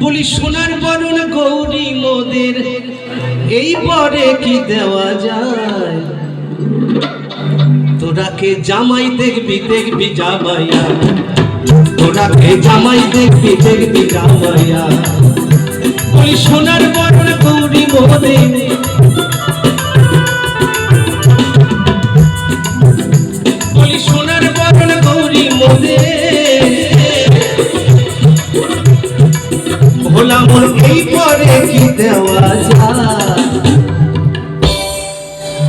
বলি, সোনার বরণ গৌরী মোদের, এই পরে কি দেওয়া যায়? তোরাকে জামাই দেখবি দেখবি জামাইয়া। তোরাকে জামাই দেখবি দেখবি জামাইয়া। বলি, সোনার বরণ গৌরী মোদের দেওয়া যায়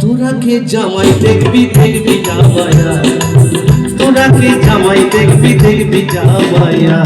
তোরাকে জামাই দেখবি দেখবি জামাইয়া তোরাকে জামাই দেখবি দেখবি জামাইয়া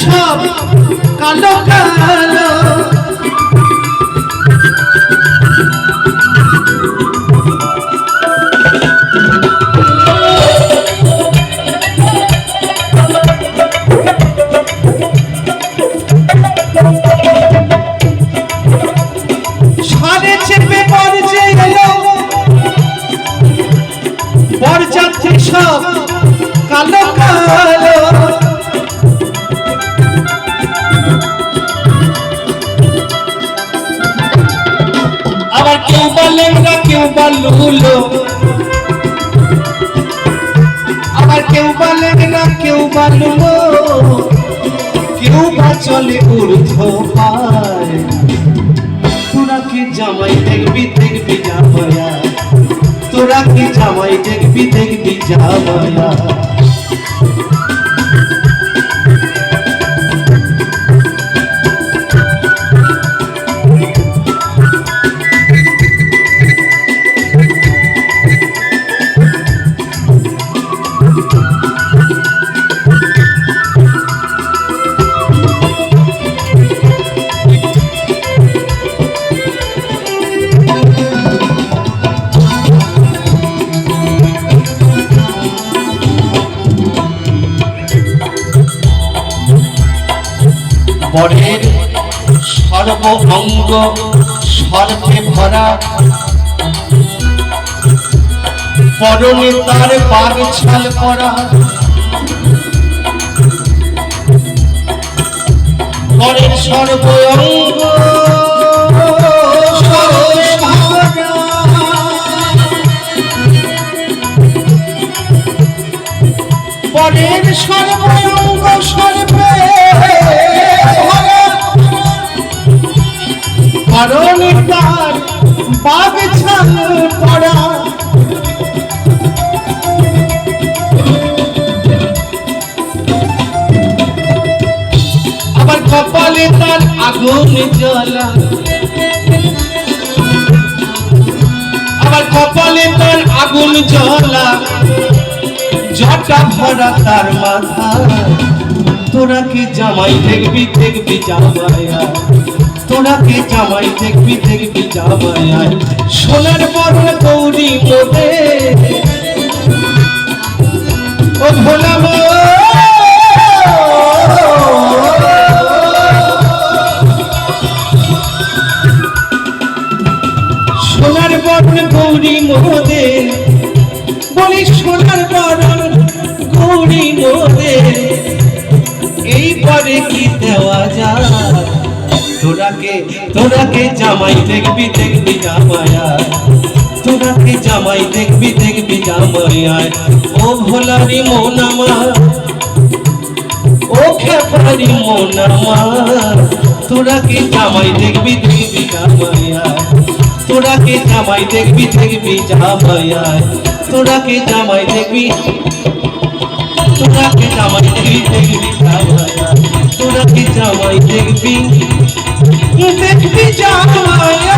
সব কালো কালো সব কালো কালো বলেন না কেউ বলুলো আবার কেউ বলেন না কেউ বলুলো কেউ বা চলে ঊর্ধ্ব পায়। তোরা কি জামাই দেখবি দেখবি জামাইয়া তোরা কি জামাই দেখবি দেখবি জামাইয়া বরের সর্ব অঙ্গ সর্বে ভরা পরনে তার বাগ ছাল পরা বরের সর্ব অঙ্গ সর্বে। পরের সর্বঙ্গ সর্বে আবার কপালে তার আগুন জ্বলা। আবার কপালে তার আগুন জ্বলা। জটা ভরা তার মাথা। তোরা কি জামাই দেখবি দেখবি জামাইয়া? তোরা কি জামাই দেখবি দেখবি জামাইয়া সোনার বড় গৌরী মোদে ও ভোলা সোনার বড় গৌরী মোদে বলি সোনার বরণ গৌরী মোদে এই পরে কি দেওয়া যায়? তোরাকে তোরাকে জামাই দেখবি দেখবি জামায়া তোরাকে জামাই দেখবি দেখবি জামায়া ও ভোলারি মন আমার, ও খেপারি মন আমার। তোরাকে জামাই দেখবি দেখবি জামায়া তোরাকে জামাই দেখবি দেখবি জামায়া তোরা কি জামাই দেখবি তোরা কি জামাই দেখবি। দেখবি জামাই তোরা কি জামাই দেখবি। দেখবি জামাই।